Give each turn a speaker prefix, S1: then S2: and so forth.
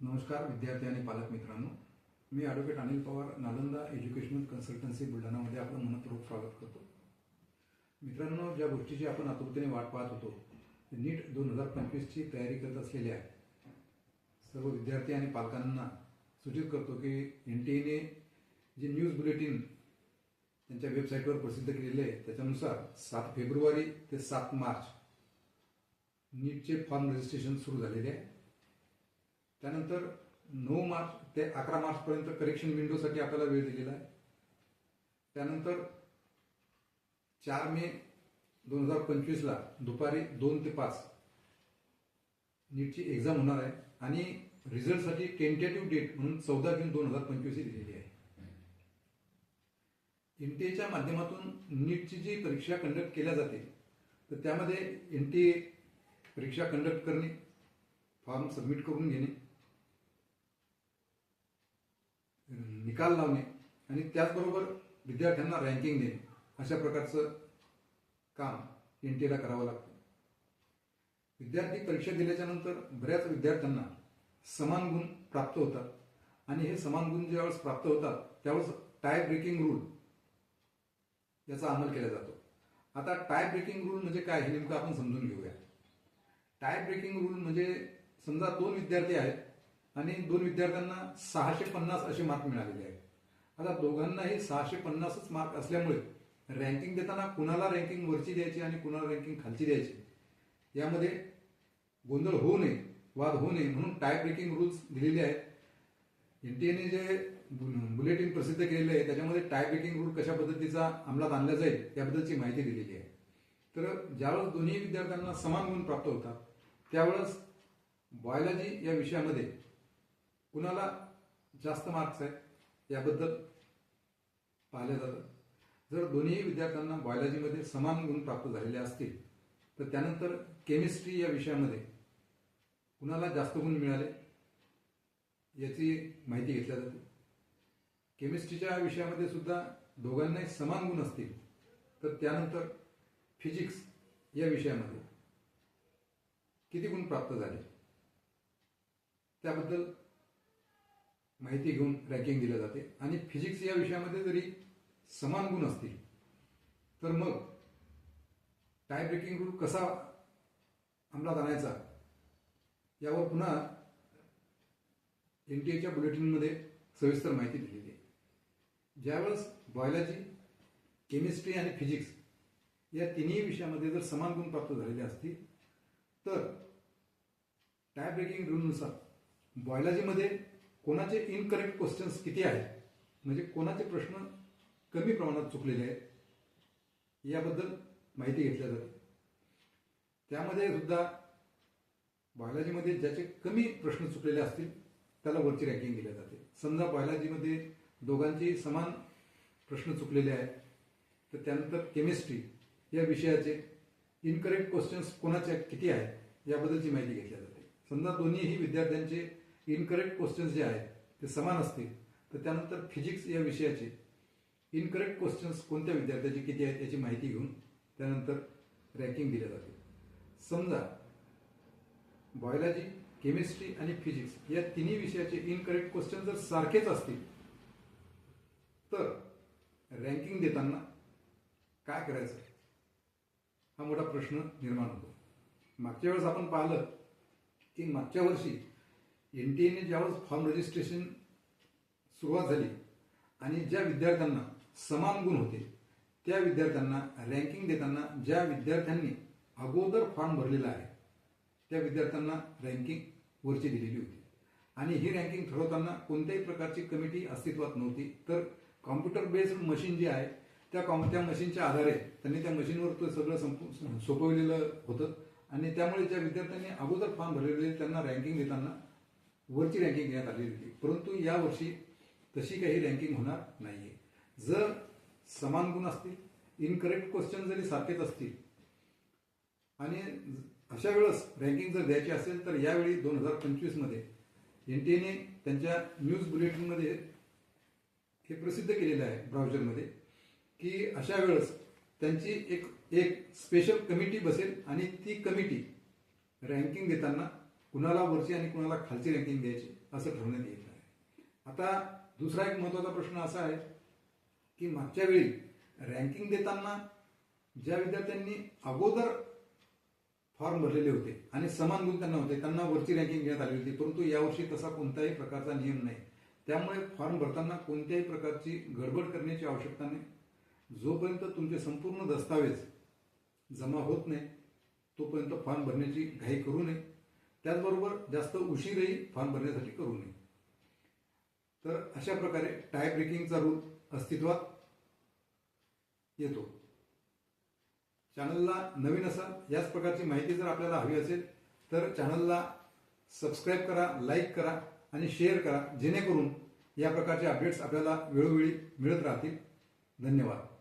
S1: नमस्कार विद्यार्थी आणि पालक मित्रांनो. मी advocate Anil Pawar Nalanda educational consultancy बुलढाणामध्ये आपलं मनपूर्वक स्वागत करतो. मित्रांनो ज्या गोष्टीची आपण आतुरतेने वाट पाहत होतो नीट दोन हजार पंचवीसची तयारी करत असलेल्या सर्व विद्यार्थी आणि पालकांना सूचित करतो की एन टी एने जे न्यूज बुलेटिन त्यांच्या वेबसाईटवर प्रसिद्ध केलेले आहे त्याच्यानुसार सात फेब्रुवारी ते सात मार्च नीटचे फॉर्म रजिस्ट्रेशन सुरू झालेले आहे. त्यानंतर नऊ मार्च ते अकरा मार्चपर्यंत करेक्शन विंडोसाठी आपल्याला वेळ दिलेला आहे. त्यानंतर चार मे दोन हजार पंचवीसला दुपारी दोन ते पाच नीटची एक्झाम होणार आहे आणि रिझल्टसाठी टेंटेटिव्ह डेट म्हणून चौदा जून दोन हजार पंचवीस ही दिलेली आहे. एन टी एच्या माध्यमातून नीटची जी परीक्षा कंडक्ट केल्या जाते तर त्यामध्ये एन टी ए परीक्षा कंडक्ट करणे फॉर्म सबमिट करून घेणे निकाल लावणे आणि त्याचबरोबर विद्यार्थ्यांना रँकिंग देणे अशा प्रकारचं काम एन टी एला करावं लागतं. विद्यार्थी परीक्षा दिल्याच्या नंतर बऱ्याच विद्यार्थ्यांना समान गुण प्राप्त होतात आणि हे समान गुण ज्यावेळेस प्राप्त होतात त्यावेळेस टाय ब्रेकिंग रूल याचा अंमल केला जातो. आता टाय ब्रेकिंग रूल म्हणजे काय हे नेमकं आपण समजून घेऊया. टाय ब्रेकिंग रूल म्हणजे समजा दोन विद्यार्थी आहेत आणि दोन विद्यार्थ्यांना सहाशे पन्नास असे मार्क मिळालेले आहेत. आता दोघांनाही सहाशे पन्नासच मार्क असल्यामुळे रँकिंग देताना कुणाला रँकिंग वरची द्यायची आणि कुणाला रँकिंग खालची द्यायची? यामध्ये गोंधळ होऊ नये वाद होऊ नये म्हणून टाय ब्रेकिंग रूल्स दिलेले आहेत. एनटीएने जे बुलेटिन प्रसिद्ध केलेले आहे त्याच्यामध्ये टाय ब्रेकिंग रूल कशा पद्धतीचा अंमलात आणला जाईल याबद्दलची माहिती दिलेली आहे. तर ज्यावेळेस दोन्ही विद्यार्थ्यांना समान गुण प्राप्त होतात त्यावेळेस बायोलॉजी या विषयामध्ये कुणाला जास्त मार्क्स आहेत याबद्दल पाहिलं जातं. जर दोन्ही विद्यार्थ्यांना बायोलॉजीमध्ये समान गुण प्राप्त झालेले असतील तर त्यानंतर केमिस्ट्री या विषयामध्ये कुणाला जास्त गुण मिळाले याची माहिती घेतल्या जाते. केमिस्ट्रीच्या विषयामध्ये सुद्धा दोघांनाही समान गुण असतील तर त्यानंतर फिजिक्स या विषयामध्ये किती गुण प्राप्त झाले? त्याबद्दल माहिती घेऊन रँकिंग दिलं जाते. आणि फिजिक्स या विषयामध्ये जरी समान गुण असतील तर मग टाय ब्रेकिंग रूल कसा अंमलात आणायचा यावर पुन्हा एन टी एच्या बुलेटिनमध्ये सविस्तर माहिती दिलेली आहे. ज्यावेळेस बायोलॉजी केमिस्ट्री आणि फिजिक्स या तिन्ही विषयामध्ये जर समान गुण प्राप्त झालेले असतील तर टाय ब्रेकिंग रूलनुसार बॉयलॉजीमध्ये कोणाचे इनकरेक्ट क्वेश्चन्स किती आहेत? म्हणजे कोणाचे प्रश्न कमी प्रमाणात चुकलेले आहेत? याबद्दल माहिती घेतल्या जाते. त्यामध्ये सुद्धा बायोलॉजीमध्ये ज्याचे कमी प्रश्न चुकलेले असतील त्याला वरची रँकिंग दिल्या जाते. समजा बायोलॉजीमध्ये दोघांची समान प्रश्न चुकलेले आहेत तर त्यानंतर केमिस्ट्री या विषयाचे इनकरेक्ट क्वेश्चन्स कोणाचे किती आहेत याबद्दलची माहिती घेतल्या जाते. समजा दोन्हीही विद्यार्थ्यांचे इनकरेक्ट क्वेश्चन्स जे आहेत ते समान असतील. तर त्यानंतर फिजिक्स या विषयाचे. इनकरेक्ट क्वेश्चन्स कोणत्या विद्यार्थ्याचे किती आहेत याची माहिती घेऊन त्यानंतर रँकिंग दिल्या जाते समजा बायोलॉजी केमिस्ट्री आणि फिजिक्स या तिन्ही विषयाचे इनकरेक्ट क्वेश्चन जर सारखेच असतील तर रँकिंग देताना काय करायचं? हा मोठा प्रश्न निर्माण होतो. मागच्या वेळेस आपण पाहिलं की मागच्या वर्षी एन टी एने ज्यावेळेस फॉर्म रजिस्ट्रेशन सुरुवात झाली आणि ज्या विद्यार्थ्यांना समान गुण होते त्या विद्यार्थ्यांना रँकिंग देताना ज्या विद्यार्थ्यांनी अगोदर फॉर्म भरलेला आहे त्या विद्यार्थ्यांना रँकिंग वरची दिलेली होती. आणि ही रँकिंग ठरवताना कोणत्याही प्रकारची कमिटी अस्तित्वात नव्हती. तर कॉम्प्युटर बेस्ड मशीन जी आहे त्या कॉम त्या मशीनच्या आधारे त्यांनी त्या मशीनवर ते सगळं संपू सोपवलेलं होतं. आणि त्यामुळे ज्या विद्यार्थ्यांनी अगोदर फॉर्म भरलेले त्यांना रँकिंग देताना वरची रँकिंग देण्यात आलेली होती. परंतु यावर्षी तशी काही रँकिंग होणार नाहीये. जर समान गुण असतील इनकरेक्ट क्वेश्चन जरी सारखेच असतील आणि अशा वेळेस रँकिंग जर द्यायची असेल तर यावेळी दोन हजार पंचवीसमध्ये एन टी एने त्यांच्या न्यूज बुलेटिनमध्ये हे प्रसिद्ध केलेलं आहे ब्राउझरमध्ये की अशा वेळेस त्यांची एक एक स्पेशल कमिटी बसेल आणि ती कमिटी रँकिंग देताना कुणाला वरची आणि कुणाला खालची रँकिंग द्यायची असं ठरवण्यात येत आहे आता दुसरा एक महत्त्वाचा प्रश्न असा आहे की मागच्या वेळी रँकिंग देताना ज्या विद्यार्थ्यांनी अगोदर फॉर्म भरलेले होते आणि समान गुण त्यांना होते त्यांना वरची रँकिंग घेण्यात आली होती परंतु यावर्षी तसा कोणताही प्रकारचा नियम नाही. त्यामुळे फॉर्म भरताना कोणत्याही प्रकारची गडबड करण्याची आवश्यकता नाही. जोपर्यंत तुमचे संपूर्ण दस्तावेज जमा होत नाही तोपर्यंत फॉर्म भरण्याची घाई करू नये. त्याचबरोबर जास्त उशीरही फॉर्म भरण्यासाठी करू नये. तर अशा प्रकारे टाय ब्रेकिंगचा रूल अस्तित्वात येतो. चॅनलला नवीन असाल याच प्रकारची माहिती जर आपल्याला हवी असेल तर चॅनलला सबस्क्राईब करा लाईक करा आणि शेअर करा जेणेकरून या प्रकारचे अपडेट्स आपल्याला वेळोवेळी मिळत राहतील. धन्यवाद.